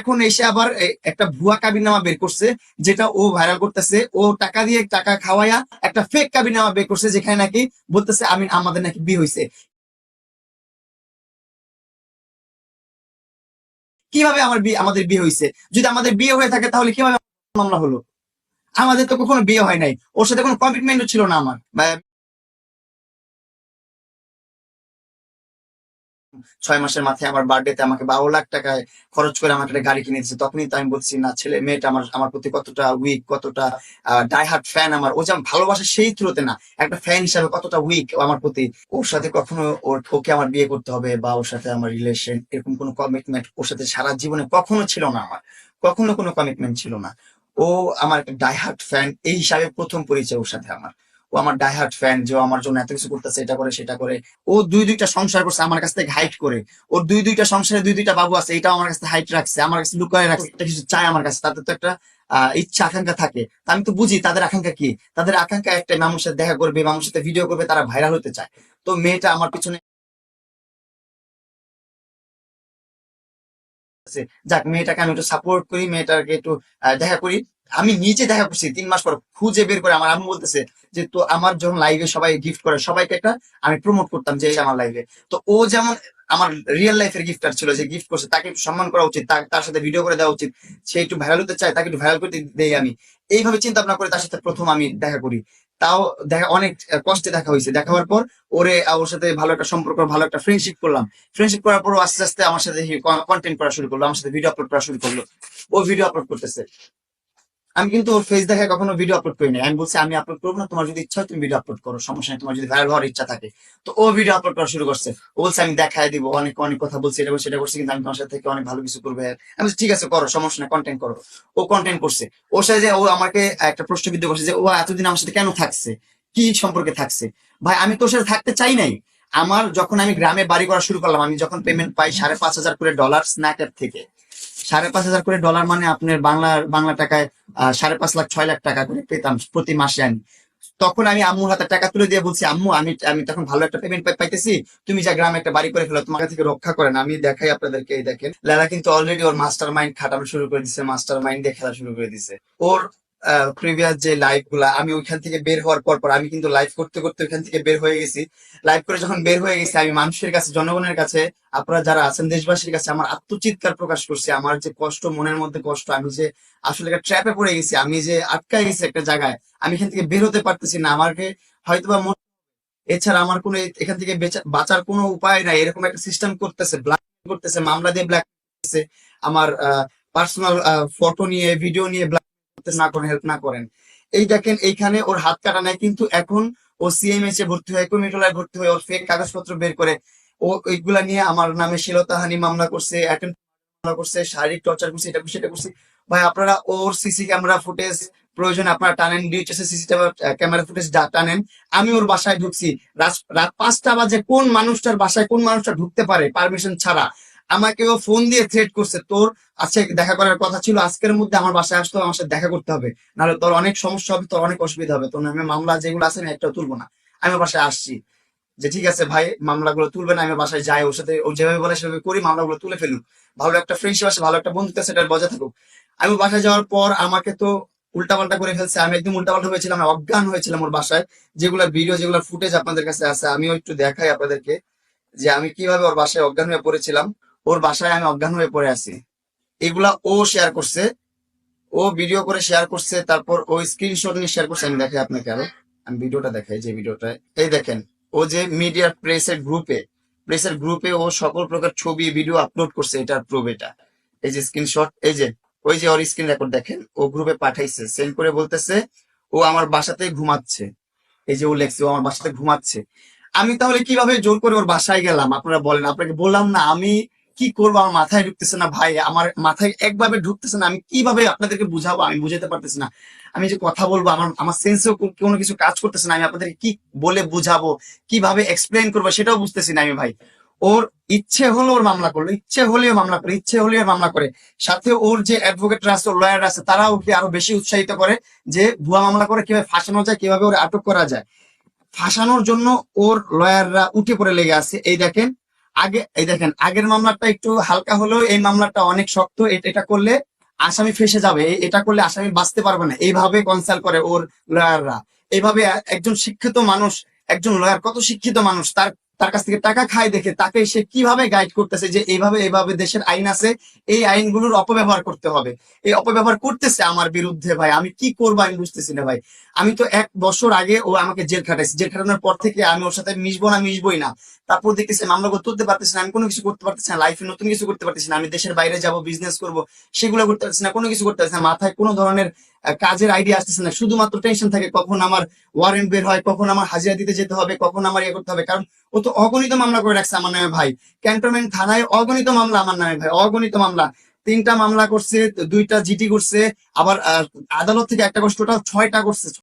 এখন এসে আবার একটা ভুয়া কাবিনামা বের করছে, যেটা ও ভাইরাল করতেছে। ও টাকা দিয়ে টাকা খাওয়াইয়া একটা ফেক কাবিনামা বের করছে, যেখানে নাকি বলতেছে আমি আমাদের নাকি বিয়ে হয়েছে কীভাবে আমার বিয়ে, আমাদের বিয়ে হয়েছে যদি আমাদের বিয়ে হয়ে থাকে, তাহলে কীভাবে মামলা হলো? আমাদের তো কখনো বিয়ে হয় নাই। ওর সাথে কোনো কমিটমেন্টও ছিল না আমার। ছয় মাসের মাথায় আমার বার্থডেতে আমাকে বারো লাখ টাকায় খরচ করে আমাকে একটা গাড়ি কিনে দিচ্ছে তখনই তো আমি বলছি, না, ছেলে, মেয়েটা আমার আমার প্রতি কতটা উইক কতটা ডাইহার্ট ফ্যান আমার। ও যে আমার ভালোবাসে সেই থ্রুতে না, একটা ফ্যান হিসাবে কতটা উইক আমার প্রতি। ওর সাথে কখনো ওর, ওকে আমার বিয়ে করতে হবে বা ওর সাথে আমার রিলেশন এরকম কোনো কমিটমেন্ট ওর সাথে সারা জীবনে কখনো ছিল না আমার। কখনো কোনো কমিটমেন্ট ছিল না। ও আমার একটা ডাইহার্ট ফ্যান এই হিসাবে প্রথম পরিচয় ওর সাথে আমার। ও আমার ডাইহার্ট ফ্যান যে আমার জন্য এত কিছু করতেছে, এটা করে, সেটা করে। ও দুই দুইটা সংসার করছে, আমার কাছ থেকে হাইট করে। ওর দুই দুইটা সংসারে দুই দুইটা বাবু আছে, এটাও আমার কাছে হাইট রাখছে, আমার কাছে লুকায় রাখছে, একটা কিছু চায় আমার কাছে তাদের তো একটা ইচ্ছা, আকাঙ্ক্ষা থাকে। আমি তো বুঝি, তাদের আকাঙ্ক্ষা কি? তাদের আকাঙ্ক্ষা একটা মানুষের দেখা করবে মানুষের সাথে ভিডিও করবে, তারা ভাইরাল হতে চায়। তো মেয়েটা আমার পিছনে যাক, মেয়েটাকে আমি একটু সাপোর্ট করি, মেয়েটাকে একটু দেখা করি। আমি নিজে দেখা করছি, তিন মাস পর খুঁজে বের করে আমার আম্মু বলতেছে যে, তো আমার যখন লাইভে সবাই গিফট করে, সবাইকে একটা আমি প্রমোট করতাম যে আমার লাইভে তো ও যেমন আমার রিয়েল লাইফের গিফটার ছিল যে গিফট করছে, তাকে সম্মান করা উচিত তার সাথে ভিডিও করে দেওয়া উচিত। সে একটু ভাইরাল হতে চায়, তাকে একটু ভাইরাল করতে দেই আমি। এইভাবে চিন্তা ভাবনা করে তার সাথে প্রথম আমি দেখা করি। তাও দেখা, অনেক কষ্টে দেখা হয়েছে। দেখা হওয়ার পর ওরে ওর সাথে ভালো একটা সম্পর্ক, ভালো একটা ফ্রেন্ডশিপ করলাম। ফ্রেন্ডশিপ করার পর আস্তে আস্তে আমার সাথে কন্টেন্ট করা শুরু করল, আমার সাথে ভিডিও আপলোড করা শুরু করল। ও ভিডিও আপলোড করতেছে। আমি কিন্তু ওর ফেস দেখে কখনো ভিডিও আপলোড করি না আমি বলছি, আমি আপলোড করব না। তোমার যদি ইচ্ছা হয় তুমি ভিডিও আপলোড করো। সমস্যা নেই। তোমার যদি ভাইরাল হওয়ার ইচ্ছা থাকে। তো ও ভিডিও আপলোড করা শুরু করছে। ও বলছে, আমি দেখাই দিব। অনেক অনেক কথা বলছি, এটা সেটা করছি, কিন্তু আমি তোমার সাথে অনেক ভালো কিছু করবে। আমি ঠিক আছে, করো, সমস্যা নেই কন্টেন্ট করো। ও কন্টেন্ট করছে। ওর সাথে ও আমাকে একটা প্রশ্নবিদ্ধ করছে যে, ও এতদিন আমার সাথে কেন থাকছে? কি সম্পর্কে থাকছে? ভাই, আমি তোর সাথে থাকতে চাই নাই। আমার যখন আমি গ্রামে বাড়ি করা শুরু করলাম, আমি যখন পেমেন্ট পাই সাড়ে পাঁচ হাজার করে ডলার স্ন্যাক অ্যাপ থেকে। সাড়ে পাঁচ হাজার করে ডলার মানে আপনার বাংলার বাংলা টাকায় সাড়ে পাঁচ লাখ, ছয় লাখ টাকা করে পেতাম প্রতি মাসে আমি। তখন আমি আম্মুর হাতে টাকা তুলে দিয়ে বলছি, আম্মু, আমি আমি তখন ভালো একটা পেমেন্ট পাইতেছি। তুমি যা গ্রামে একটা বাড়ি করে ফেলো, তোমার থেকে রক্ষা করেন আমি দেখাই আপনাদেরকে, এই দেখেন। লেলা কিন্তু অলরেডি ওর মাস্টার মাইন্ড খাটানো শুরু করে দিছে মাস্টার মাইন্ড দিয়ে খেলা শুরু করে দিছে। ওর প্রিভিয়াস যে লাইভগুলা, আমি ওইখান থেকে বের হওয়ার পর পর আমি কিন্তু লাইভ করতে করতে ওইখান থেকে বের হয়ে গেছি। লাইভ করে যখন বের হয়ে গেছি, আমি মানুষের কাছে, জনগণের কাছে, আপনারা যারা আছেন, দেশবাসীর কাছে আমার আত্মচিৎকার প্রকাশ করছি। আমার যে কষ্ট, মনের মধ্যে কষ্ট, আমি যে আসলে একটা ট্র্যাপে পড়ে গেছি, আমি যে আটকায় গেছি একটা জায়গায়, আমি এখান থেকে বের হতে পারতেছি না। আমাকে হয়তোবা এছাড়া আমার কোনো এখান থেকে বেচা- বাঁচার কোনো উপায় নাই। এরকম একটা সিস্টেম করতেছে ব্ল্যাক করতেছে, মামলা দিয়ে ব্ল্যাক করতেছে। আমার পার্সোনাল ফটো নিয়ে ভিডিও নিয়ে ব্ল্যাক করতেছে না করেন হেল্প না করেন। এই দেখেন, এইখানে ওর হাত কাটা নাই, কিন্তু এখন ও সিএমএস এ ভর্তি হয় কমিটলায় ভর্তি হয়ে, ওর ফেক কাগজপত্র বের করে। ও এইগুলা নিয়ে আমার নামে শিলতাহানি মামলা করছে অ্যাটেম্প মামলা করছে, শারীরিক টর্চার করছে, এটা করছে এটা করছে। ভাই, আপনারা ওর সিসি ক্যামেরা ফুটেজ প্রয়োজন, আপনারা টানেন ডিএইচএস এর সিসি ক্যামেরা ফুটেজ টানেন। আমি ওর বাসায় ঢুকছি। রাত পাঁচটা বাজে, কোন মানুষটার বাসায় কোন মানুষটা ঢুকতে পারে পারমিশন ছাড়া? আমাকে ও ফোন দিয়ে থ্রেট করছে। তোর আজকে দেখা করার কথা ছিল, আজকের মধ্যে আমার বাসায় আসতো আমার সাথে দেখা করতে হবে। নাহলে তোর অনেক সমস্যা হবে, তোর অনেক অসুবিধা হবে। তোর নামে মামলা যেগুলো আছে আমি একটাও তুলবো না। আমি বাসায় আসছি। যে ঠিক আছে ভাই, মামলাগুলো তুলবে না, আমি বাসায় যাই, ওর সাথে, ও যেভাবে বলে সেভাবে করি, মামলাগুলো তুলে ফেলুন ভালো একটা ফ্রেন্ডশিপ আছে, ভালো একটা বন্ধুত্ব আছে সেটা বজায় থাকুক। আমি বাসায় যাওয়ার পর আমাকে তো উল্টাপাল্টা করে ফেলছে। আমি একদম উল্টাপাল্টা হয়েছিলাম, আমি অজ্ঞান হয়েছিলাম ওর বাসায়। যেগুলো ভিডিও যেগুলো ফুটেজ আপনাদের কাছে আছে, আমিও একটু দেখাই আপনাদেরকে। যে আমি কীভাবে ওর বাসায় অজ্ঞান হয়ে পড়েছিলাম। ওর বাসায় আমি অজ্ঞান হয়ে পড়ে আছি। এগুলা ও শেয়ার করছে। ও ভিডিও করে শেয়ার করছে, তারপর ও স্ক্রিনশট নিয়ে শেয়ার করছে। আমি দেখাই আপনাকে আরও। আমি ভিডিওটা দেখাই যে ভিডিওটা এই দেখেন, ও যে মিডিয়া প্রেসের গ্রুপে প্রেসের গ্রুপে ও সকল প্রকার ছবি ভিডিও আপলোড করছে, এটার প্রুফ এটা। এই যে স্ক্রিনশট এই যে, ওই যে ওর স্ক্রিন রেকর্ড দেখেন, ও গ্রুপে পাঠাইছে। সেন্ড করে বলতেছে, ও আমার বাসাতে ঘুমাচ্ছে। এই যে ও লেখছে, ও আমার বাসাতে ঘুমাচ্ছে। আমি তাহলে কীভাবে জোর করে ওর বাসায় গেলাম? আপনারা বলেন, আপনাকে বললাম না, আমি কি করব? আমার মাথায় ঢুকতেছে না ভাই। আমার মাথায় একভাবে ঢুকতেছে না। আমি কীভাবে আপনাদেরকে বুঝাবো? আমি বুঝাতে পারতেছি না। আমি যে কথা বলব, আমার আমার সেন্সেও কোনো কিছু কাজ করতেছে না। আমি আপনাদেরকে কি বলে বুঝাবো? কীভাবে এক্সপ্লেন করব? সেটাও বুঝতেছি না আমি ভাই। ওর ইচ্ছে হলো ওর মামলা করল। ইচ্ছে হলেও মামলা করে, ইচ্ছে হলেও মামলা করে। সাথে ওর যে অ্যাডভোকেটরা আছে লয়ার আছে তারা ওকে আরও বেশি উৎসাহিত করে যে ভুয়া মামলা করে কীভাবে ফাঁসানো যায়, কীভাবে ওর আটক করা যায়। ফাঁসানোর জন্য ওর লয়াররা উঠে পড়ে লেগে আছে। এই দেখেন আগে, এই দেখেন, আগের মামলাটা একটু হালকা হলেও এই মামলাটা অনেক শক্ত। এটা করলে আসামি ফেসে যাবে। এটা করলে আসামি বাঁচতে পারবে না। এইভাবে কনসাল্ট করে ওর লয়াররা এইভাবে একজন শিক্ষিত মানুষ, একজন লয়ার কত শিক্ষিত মানুষ, তার তার কাছ থেকে টাকা খায় দেখে, তাকে সে কীভাবে গাইড করতেছে যে এইভাবে এইভাবে দেশের আইন আছে, এই আইনগুলোর অপব্যবহার করতে হবে। এই অপব্যবহার করতেছে আমার বিরুদ্ধে ভাই, আমি কি করব আমি বুঝতেছি না ভাই। আমি তো এক বছর আগে ও আমাকে জেল খাটাইছে। জেল খাটানোর পর থেকে আমি ওর সাথে মিশবো না মিশবোই না। তারপর দেখতেছি মামলাগুলো তুলতে পারতেছি না, আমি কোনো কিছু করতে পারতেছি না লাইফে নতুন কিছু করতে পারতেছি না। আমি দেশের বাইরে যাব বিজনেস করব, সেগুলো করতে পারতেছি না, কোনো কিছু করতে পারতেছি না। মাথায় কোনো ধরনের কাজের আইডিয়া আসতেছে না। শুধুমাত্র টেনশন থাকে কখন আমার ওয়ারেন্ট বের হয়, কখন আমার হাজিরা দিতে যেতে হবে, কখন আমার ইয়ে করতে হবে। কারণ ও তো অগণিত মামলা করে রাখছে আমার নামে ভাই। ক্যান্টনমেন্ট থানায় অগণিত মামলা আমার নামে ভাই, অগণিত মামলা। তিনটা মামলা করছে, দুইটা জিটি করছে, আবার আদালত থেকে একটা করছে টোটাল ছয়টা করছে।